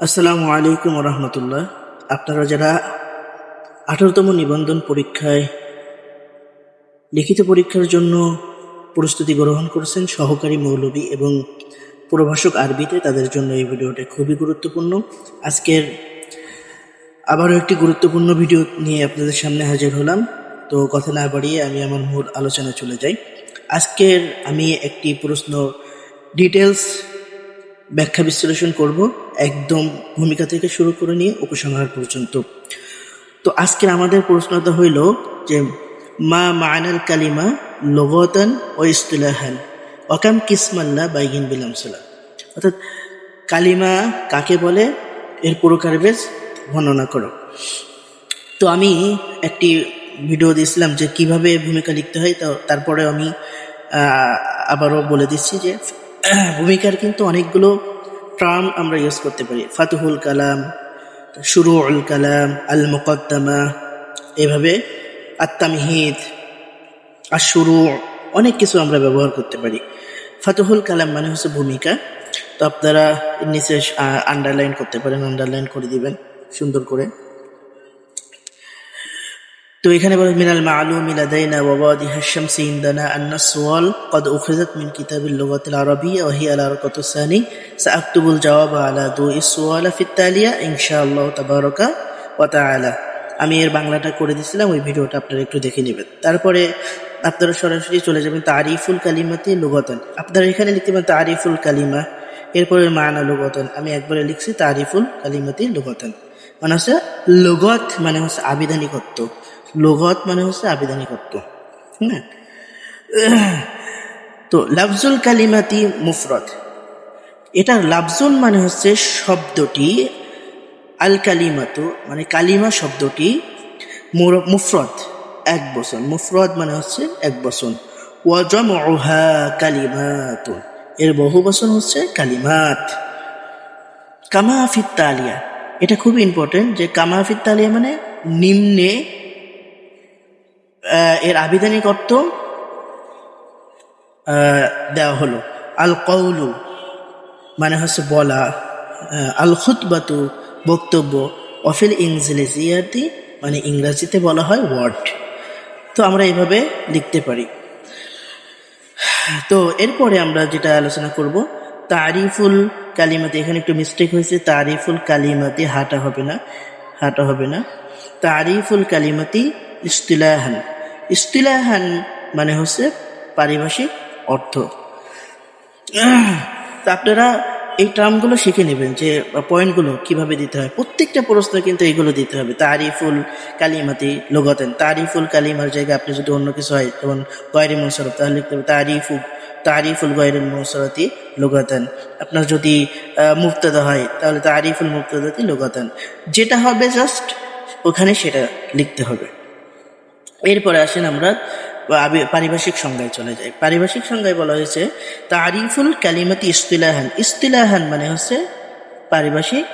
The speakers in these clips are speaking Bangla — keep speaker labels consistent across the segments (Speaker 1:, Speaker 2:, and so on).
Speaker 1: আসসালামু আলাইকুম রহমতুল্লাহ আপনারা যারা আঠারোতম নিবন্ধন পরীক্ষায় লিখিত পরীক্ষার জন্য প্রস্তুতি গ্রহণ করেছেন সহকারী মৌলবী এবং প্রভাষক আরবিতে, তাদের জন্য এই ভিডিওটা খুবই গুরুত্বপূর্ণ। আজকের আবারও একটি গুরুত্বপূর্ণ ভিডিও নিয়ে আপনাদের সামনে হাজির হলাম। তো কথা না বাড়িয়ে আমি আমার মূল আলোচনায় চলে যাই। আজকের আমি একটি প্রশ্ন ডিটেলস ব্যাখ্যা বিশ্লেষণ করব, একদম ভূমিকা থেকে শুরু করে নিয়ে উপসংহার পর্যন্ত। তো আজকে আমাদের প্রশ্নটা হইল যে, মা মায়নাল কালিমা লগতান ও ইস্তিলাহান অকাম কিসমাল্লা বাইগিন বিলামসালা অর্থাৎ কালিমা কাকে বলে? এর প্রকার বেশ বর্ণনা করো। তো আমি একটি ভিডিও দিয়েছিলাম যে কীভাবে ভূমিকা লিখতে হয়, তো তারপরে আমি আবারও বলে দিচ্ছি যে ভূমিকার কিন্তু অনেকগুলো টার্ম আমরা ইউজ করতে পারি। ফাতুহুল কালাম, শুরুউল কালাম আল মুকদ্দামা এভাবে আত্মামিহিদ আর অনেক কিছু আমরা ব্যবহার করতে পারি। ফাতুহুল কালাম মানে হচ্ছে ভূমিকা। তো আপনারা নিচে আন্ডারলাইন করতে পারেন আন্ডারলাইন করে দিবেন, সুন্দর করে। তো এখানে বলে, মিনাল মালুম ইলাদাইনা ওয়াবাদি হাশামসি দানা আন্না সোয়াল কদ উখিজাত মিন কিতাবিল লুগাতিল আরবি ওয়া হিয়া আল কত সানি। সাআকতুবুল জবাব আলা দু ইসওয়ালা ফিত তালিয়া ইনশাআল্লাহ তাবারকা ও তাআলা। আমি এর বাংলাটা করে দিয়েছিলাম, ওই ভিডিওটা আপনারা একটু দেখে নেবেন। তারপরে আপনারা সরাসরি চলে যাবেন তারিফুল কালিমাতে লোগতন। আপনারা এখানে লিখতে পারেন তারিফুল কালিমা এরপরে মানা লোগতন। আমি একবারে লিখছি তারিফুল কালিমাতে লোগতন। মানে হচ্ছে লোগত মানে হচ্ছে আবিধানিকত্ব। লোগত মানে হচ্ছে আবিধানিকত্ব হ্যাঁ? তো লাফজুল কালিমাতি মুফরত এটার লাফজুল মানে হচ্ছে শব্দটি, আল কালিমাতু মানে কালিমা শব্দটি মুফরত এক বচন। মুফরত মানে হচ্ছে এক বচন। ওয়াজম কালিমাত, এর বহু বচন হচ্ছে কালিমাত। কামাফিত তালিয়া, এটা খুব ইম্পর্টেন্ট যে কামাফিত তালিয়া মানে নিম্নে এর আবিধানিক অর্থ দেওয়া হলো। আল কৌলু মানে হচ্ছে বলা আল খুতবাতু বক্তব্য। অফিল ইংরেজিয়াতি মানে ইংরাজিতে বলা হয় ওয়ার্ড। তো আমরা এভাবে লিখতে পারি। তো এরপরে আমরা যেটা আলোচনা করব, তারিফুল কালিমাতে। এখানে একটু মিস্টেক হয়েছে, তারিফুল কালিমাতে হাঁটা হবে না, হাঁটা হবে না। তারিফুল কালিমাতি ইস্তিলাহান ইস্তিলাহান মানে হচ্ছে পারিভাষিক অর্থ। তা আপনারা এই টার্মগুলো শিখে নেবেন যে পয়েন্টগুলো কীভাবে দিতে হয়। প্রত্যেকটা প্রশ্ন কিন্তু এইগুলো দিতে হবে। তারিফুল কালিমাতি লোগতেন। তারিফুল কালিমার জায়গায় আপনি যদি অন্য কিছু হয়, যেমন গয়রি মনসরফ তাহলে লিখতে হবে তারিফু, তারিফুল গয়রুল মনসরাতি লোগাতান। আপনার যদি মুক্তাদা হয়, তাহলে তারিফুল মুক্তাদাতি লোগাতান। যেটা হবে জাস্ট ওখানে সেটা লিখতে হবে। এরপরে আসেন আমরা পারিভাষিক সংজ্ঞায় চলে যাই। পারিভাষিক সংজ্ঞায় বলা হয়েছে, তারিফুল কালিমাতি ইস্তিলাহান। ইস্তিলাহান মানে হচ্ছে পারিভাষিক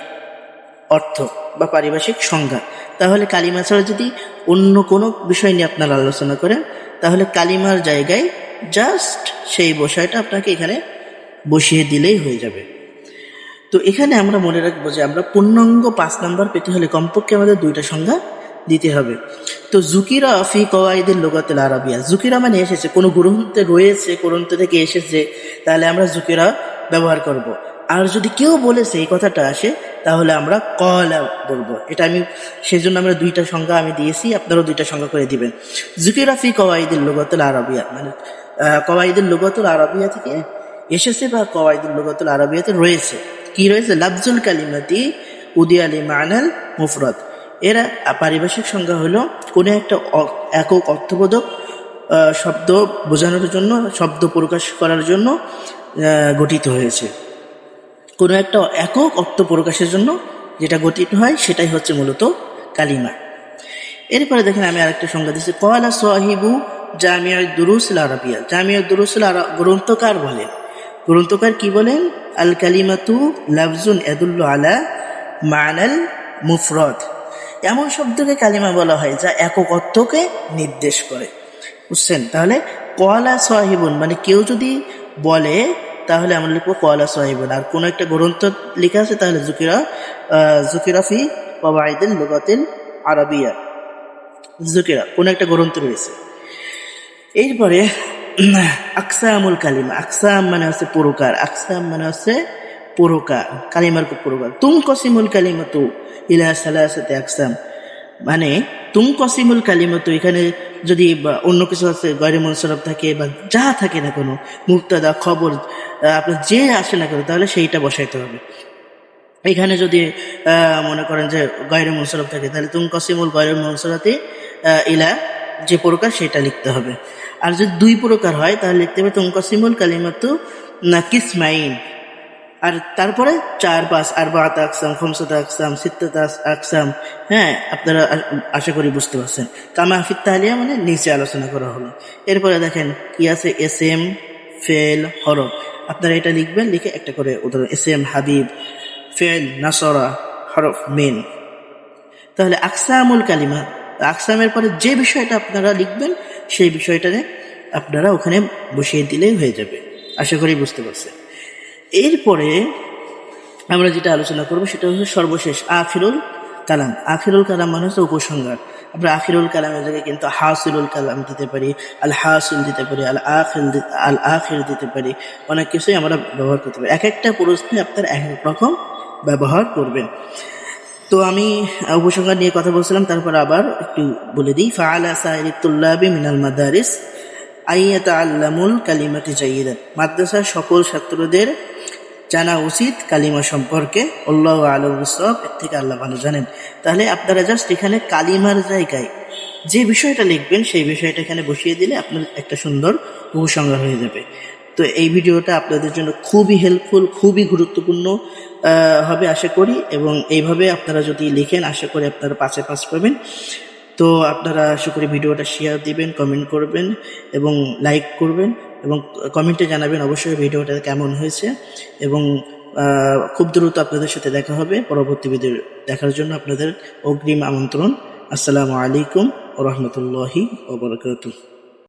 Speaker 1: অর্থ বা পারিভাষিক সংজ্ঞা। তাহলে কালিমা ছাড়া যদি অন্য কোনো বিষয় নিয়ে আপনারা আলোচনা করেন, তাহলে কালিমার জায়গায় জাস্ট সেই বিষয়টা আপনাকে এখানে বসিয়ে দিলেই হয়ে যাবে। তো এখানে আমরা মনে রাখব যে আমরা পূর্ণাঙ্গ পাঁচ নাম্বার পেতে হলে কমপক্ষে আমাদের দুইটা সংজ্ঞা দিতে হবে। তো জুকিরা ফি কওয়াইদের লোকাতেল আরবিয়া। জুকিরা মানে এসেছে, কোনো গ্রন্থে রয়েছে গ্রন্থ থেকে এসেছে, তাহলে আমরা জুকিরা ব্যবহার করব। আর যদি কেউ বলেছে এই কথাটা আসে, তাহলে আমরা কলা বলব। এটা আমি সেই জন্য আমরা দুইটা সংজ্ঞা আমি দিয়েছি, আপনারাও দুইটা সংজ্ঞা করে দিবেন। জুকিরা ফি কওয়াইদের লোকাতুল আরবিয়া মানে কওয়াইদের লোকাতুল আরবিয়া থেকে এসেছে বা কওয়াইদুল লুগাতুল আরবিয়াতে রয়েছে। কি রয়েছে? লাফজুল কালিমাতি উদিয়ালি মানাল মুফরত এরা পারিভাষিক সংজ্ঞা হলো কোনো একটা একক অর্থবোধক শব্দ বোঝানোর জন্য, শব্দ প্রকাশ করার জন্য গঠিত হয়েছে। কোনো একটা একক অর্থ প্রকাশের জন্য যেটা গঠিত হয়, সেটাই হচ্ছে মূলত কালিমা। এরপরে দেখেন আমি আরেকটা সংজ্ঞা দিচ্ছি। কয়লা সাহিবু জামিয়া দুরুসুল আরবিয়া। জামিয়া দুরুসুল আরা গ্রন্থকার বলেন গ্রন্থকার কি বলেন? আল কালিমাতু লাফজুন এদুল্লু আলা মানাল মুফরদ। এমন শব্দকে কালিমা বলা হয় যা একক অর্থকে নির্দেশ করে। বুঝছেন? তাহলে কয়লা সাহিবুন মানে কেউ যদি বলে, তাহলে আমরা লিখব কলা সাহিবুন। আর কোনো একটা গ্রন্থ লেখা আছে, তাহলে জুকিরা জুকিরাফি জুকিরা ফি কবাইদিল আরবিয়া। জুকিরা কোনো একটা গ্রন্থ রয়েছে। এরপরে আকসামুল কালিমা। আকসাম মানে হচ্ছে পুরকার। আকসাম মানে হচ্ছে পুরকার কালিমার পুরকার তুম কসিমুল কালিমা তু ইলা সালাসাতে আকসাম মানে তুম কসিমুল কালিমা তু এখানে যদি অন্য কিছু আছে গয়রে মনসরফ থাকে বা যা থাকে না কোনো মুক্তাদা খবর আপনার যে আসে না কেন তাহলে সেইটা বসাইতে হবে এখানে যদি মনে করেন যে গয়রে মনসরফ থাকে তাহলে তুম কসিমুল গয়রে মনসরাতে ইলা যে প্রকার সেটা লিখতে হবে আর যদি দুই প্রকার হয় তাহলে লিখতে হবে তুম কসিমুল কালিমাতু না কিসমাইন আর তারপরে চার পাঁচ আর বাত আকসাম খমসাত আকসাম, সিত্তাত আকসাম হ্যাঁ আপনারা আশা করি বুঝতে পারছেন। কামা হাফিদ তাহলিয়া মানে নিচে আলোচনা করা হলো। এরপরে দেখেন, কি আছে? এস এম ফেল, হরফ। আপনারা এটা লিখবেন, লিখে একটা করে উদাহরণ। এস এম হাবিব, ফেল, নাসরা, হরফ, মেন। তাহলে আকসামুল কালিমা। আকসামের পরে যে বিষয়টা আপনারা লিখবেন, সেই বিষয়টা আপনারা ওখানে বসিয়ে দিলেই হয়ে যাবে। আশা করি বুঝতে পারছেন। এরপরে আমরা যেটা আলোচনা করব সেটা হচ্ছে সর্বশেষ আখিরুল কালাম। আখিরুল কালাম মানে হচ্ছে উপসংহার। আমরা আখিরুল কালামের জায়গায় কিন্তু হাসিরুল কালাম দিতে পারি, আল হাসিল দিতে পারি, আল আখিল আল আখির দিতে পারি। অনেক কিছুই আমরা ব্যবহার করতে পারি। এক একটা প্রশ্নে আপনার এক এক রকম ব্যবহার করবেন। তো আমি উপসংহার নিয়ে কথা বলছিলাম, তারপর আবার একটু বলে দিই। ফাআলা সাইরিতুল্লাবি মিনাল মাদারিস আইয়াতা আল্লামুল কালিমাতি জাইদান মাদ্রাসার সকল ছাত্রদের জানা উচিত কালিমা সম্পর্কে। আল্লাহ আলম সব এর থেকে আল্লাহ ভালো জানেন। তাহলে আপনারা জাস্ট এখানে কালিমার জায়গায় যে বিষয়টা লিখবেন, সেই বিষয়টা এখানে বসিয়ে দিলে আপনার একটা সুন্দর উপসংহার হয়ে যাবে। তো এই ভিডিওটা আপনাদের জন্য খুবই হেল্পফুল খুবই গুরুত্বপূর্ণ হবে আশা করি। এবং এইভাবে আপনারা যদি লিখেন, আশা করি আপনারা পাশে পাঁচ পাবেন। তো আপনারা আশা করি ভিডিওটা শেয়ার দিবেন কমেন্ট করবেন এবং লাইক করবেন। এবং কমেন্টে জানাবেন অবশ্যই ভিডিওটা কেমন হয়েছে এবং খুব দ্রুত আপনাদের সাথে দেখা হবে। পরবর্তী ভিডিও দেখার জন্য আপনাদের অগ্রিম আমন্ত্রণ। আসসালামু আলাইকুম রহমতুল্লাহি ওবরাকাতুহ।